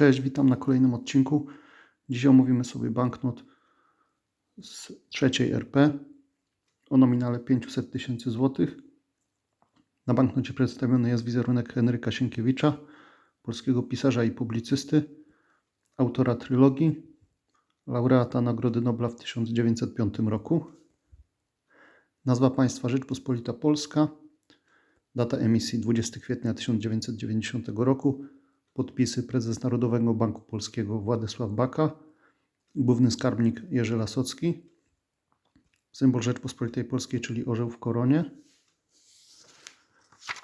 Cześć, witam na kolejnym odcinku. Dzisiaj omówimy sobie banknot z trzeciej RP o nominale 500 tysięcy złotych. Na banknocie przedstawiony jest wizerunek Henryka Sienkiewicza, polskiego pisarza i publicysty, autora trylogii, laureata Nagrody Nobla w 1905 roku. Nazwa państwa Rzeczpospolita Polska, data emisji 20 kwietnia 1990 roku, podpisy prezes Narodowego Banku Polskiego Władysław Baka, główny skarbnik Jerzy Lasocki, symbol Rzeczpospolitej Polskiej, czyli orzeł w koronie.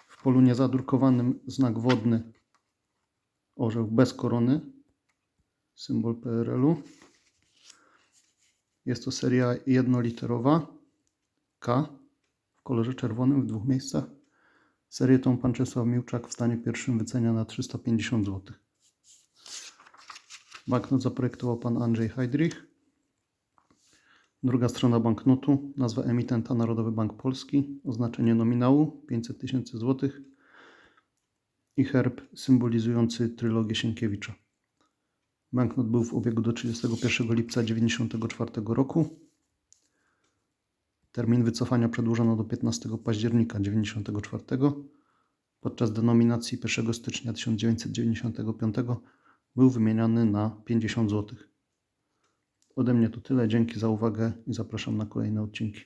W polu niezadrukowanym znak wodny orzeł bez korony, symbol PRL-u. Jest to seria jednoliterowa K w kolorze czerwonym w dwóch miejscach. Serię tą pan Czesław Miłczak w stanie pierwszym wycenia na 350 zł. Banknot zaprojektował pan Andrzej Heidrich. Druga strona banknotu, nazwa emitenta Narodowy Bank Polski, oznaczenie nominału 500 tysięcy złotych i herb symbolizujący trylogię Sienkiewicza. Banknot był w obiegu do 31 lipca 1994 roku. Termin wycofania przedłużono do 15 października 1994. Podczas denominacji 1 stycznia 1995 był wymieniany na 50 zł. Ode mnie to tyle. Dzięki za uwagę i zapraszam na kolejne odcinki.